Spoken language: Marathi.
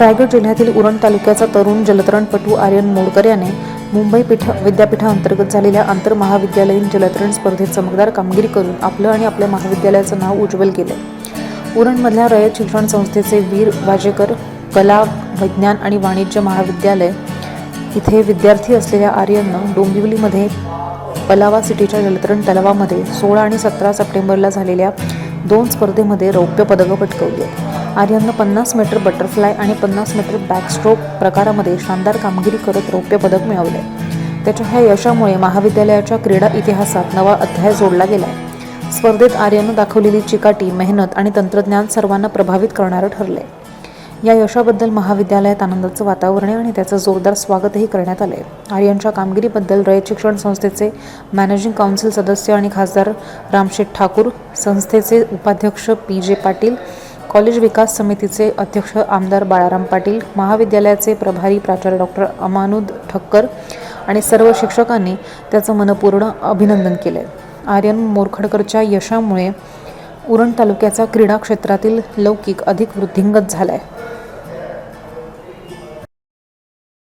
रायगड जिल्ह्यातील उरण तालुक्याचा तरुण जलतरणपटू आर्यन मोडकर याने मुंबई पीठ विद्यापीठाअंतर्गत झालेल्या आंतरमहाविद्यालयीन जलतरण स्पर्धेत चमकदार कामगिरी करून आपलं आणि आपल्या महाविद्यालयाचं नाव उज्ज्वल केलं उरणमधल्या रयत शिक्षण संस्थेचे वीर वाजेकर कला विज्ञान आणि वाणिज्य महाविद्यालय इथे विद्यार्थी असलेल्या आर्यननं डोंबिवलीमध्ये पलावा सिटीच्या जलतरण तलावामध्ये सोळा आणि सतरा सप्टेंबरला झालेल्या दोन स्पर्धेमध्ये रौप्य पदकं पटकवली आहेत. आर्यननं पन्नास मीटर बटरफ्लाय आणि पन्नास मीटर बॅकस्ट्रोक प्रकारामध्ये शानदार कामगिरी करत रौप्य पदक मिळवले त्याच्या ह्या यशामुळे महाविद्यालयाच्या क्रीडा इतिहासात नवा अध्याय जोडला गेला आहे स्पर्धेत आर्यनं दाखवलेली चिकाटी मेहनत आणि तंत्रज्ञान सर्वांना प्रभावित करणारं ठरलंय. या यशाबद्दल महाविद्यालयात आनंदाचं वातावरण आहे आणि त्याचं जोरदार स्वागतही करण्यात आलं आहे आर्यनच्या कामगिरीबद्दल रयत शिक्षण संस्थेचे मॅनेजिंग काउन्सिल सदस्य आणि खासदार रामशेठ ठाकूर संस्थेचे उपाध्यक्ष पी जे पाटील कॉलेज विकास समितीचे अध्यक्ष आमदार बाळाराम पाटील महाविद्यालयाचे प्रभारी प्राचार्य डॉक्टर अमानुद ठक्कर आणि सर्व शिक्षकांनी त्याचं मनपूर्ण अभिनंदन केलं आहे आर्यन मोरखडकरच्या यशामुळे उरण तालुक्याचा क्रीडा क्षेत्रातील लौकिक अधिक वृद्धिंगत झाला आहे